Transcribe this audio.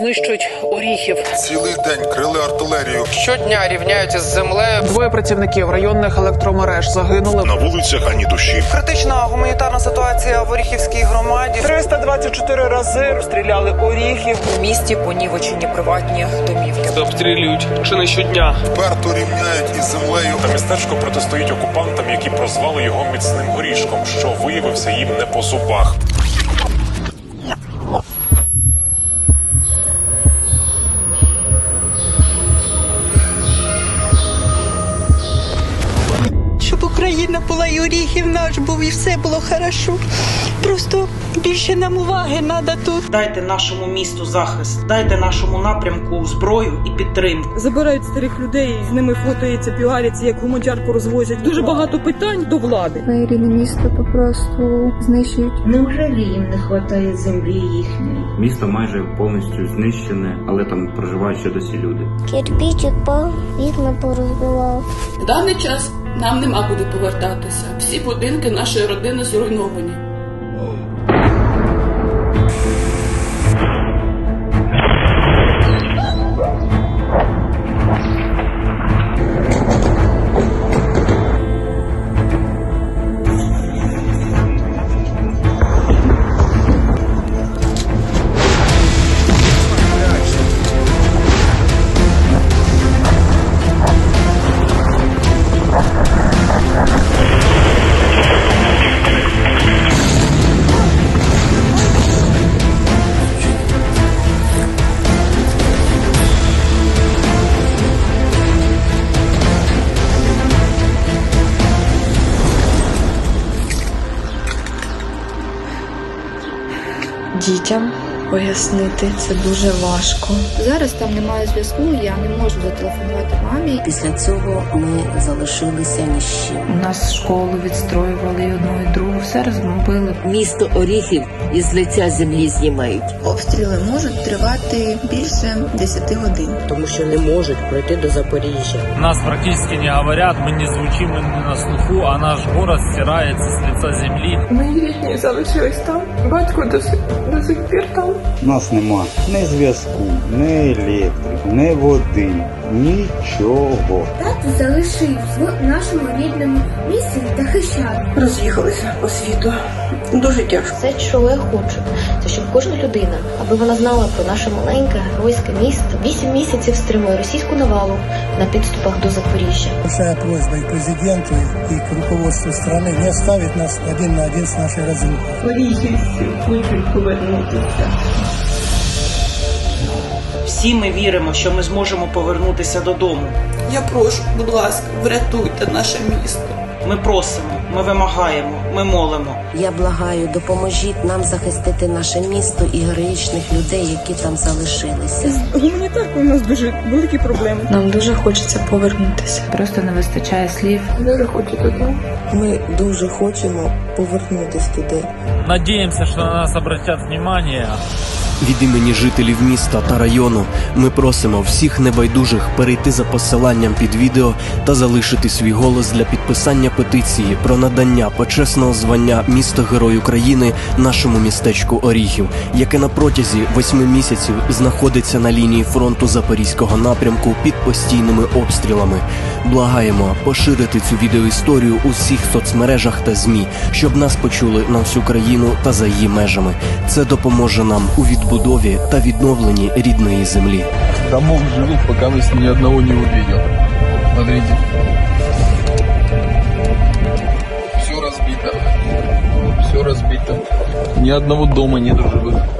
знищують оріхів. Цілий день крили артилерію. Щодня рівняються з землею. Двоє працівників районних електромереж загинули. На вулицях ані душі. Критична гуманітарна ситуація в Оріхівській громаді. 324 рази розстріляли оріхів. У місті понівечені приватні домівки. Обстрілюють чи не щодня. Вперто рівняють із землею. Та містечко протистоїть окупантам, які прозвали його міцним горішком, що виявився їм не по зубах. Україна була і Оріхів наш був, і все було хорошо. Просто більше нам уваги треба тут. Дайте нашому місту захист, дайте нашому напрямку зброю і підтримку. забирають старих людей, з ними фотоються, піаряться, як гуманчарку розвозять. Дуже багато питань до влади. Моє рідне місто попросту знищують. Неужели їм не вистачає землі їхньої? Місто майже повністю знищене, але там проживають ще досі люди. Кирпичик пав, вікна порозбивав. В даний час нам нема куди повертатися. Всі будинки нашої родини зруйновані. Дітям пояснити це дуже важко. Зараз там немає зв'язку, я не можу зателефонувати мамі. Після цього ми залишилися ні з чим. У нас школу відстроювали і одну, і другу, все розбомбили. Місто Оріхів із лиця землі знімають. Обстріли можуть тривати більше 10 годин. Тому що не можуть пройти до Запоріжжя. Нас практично не говорять, ми не звучимо не на слуху, а наш город стирається з лиця землі. Мої рідні залишились там. Батько до сих, до сих пір там. У нас нема ні зв'язку, ні електрики, ні води, нічого. Тато залишив в нашому рідному місці захищати. Роз'їхалися по світу. Дуже тяжко. Все, що я хочу, це щоб кожна людина, аби вона знала про наше маленьке геройське місто. Вісім місяців стримує російську навалу на підступах до Запоріжжя. Большая просьба и президенту, и к руководству страны не оставить нас один на один с нашей разрухой. Оріхівці хочуть повернутися. Всі ми віримо, що ми зможемо повернутися додому. Я прошу, будь ласка, врятуйте наше місто. Ми просимо, ми вимагаємо, ми молимо. Я благаю, допоможіть нам захистити наше місто і героїчних людей, які там залишилися. З гуманітаркою у нас дуже великі проблеми. Нам дуже хочеться повернутися. Просто не вистачає слів. Дуже хочу додому. Ми дуже хочемо повернутися туди. Надіємося, що на нас обратять увагу. Від імені жителів міста та району ми просимо всіх небайдужих перейти за посиланням під відео та залишити свій голос для підписання петиції про надання почесного звання місто Герой України нашому містечку Оріхів, яке на протязі восьми місяців знаходиться на лінії фронту запорізького напрямку під постійними обстрілами. Благаємо поширити цю відеоісторію у всіх соцмережах та змі, щоб нас почули на всю країну та за її межами. Це допоможе нам у відбудові та відновленні рідної землі. Домов живых, пока мы ни одного не увидел. Смотрите. Все разбито. Все разбито. Ни одного дома нет живых.